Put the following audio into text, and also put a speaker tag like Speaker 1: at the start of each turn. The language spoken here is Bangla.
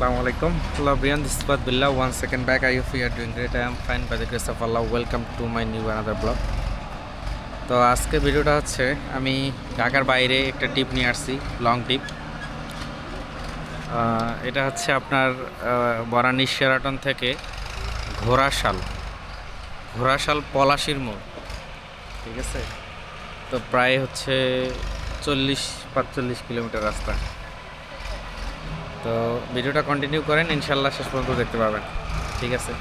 Speaker 1: Everyone, this is Bad Billah. One second back, I hope you are doing great. I am fine by the grace of Allah. Welcome to my new another blog. তো আজকে ভিডিওটা হচ্ছে আমি ঢাকার বাইরে একটা টিপ নিয়ে আসছি লং টিপ এটা হচ্ছে আপনার বরানি শেরাটন থেকে ঘোড়াশাল ঘোড়াশাল পলাশির মোড় ঠিক আছে তো প্রায় হচ্ছে চল্লিশ পাঁচচল্লিশ কিলোমিটার রাস্তা তো ভিডিওটা কন্টিনিউ করেন ইনশাল্লাহ শেষ পর্যন্ত দেখতে পাবেন। ঠিক আছে?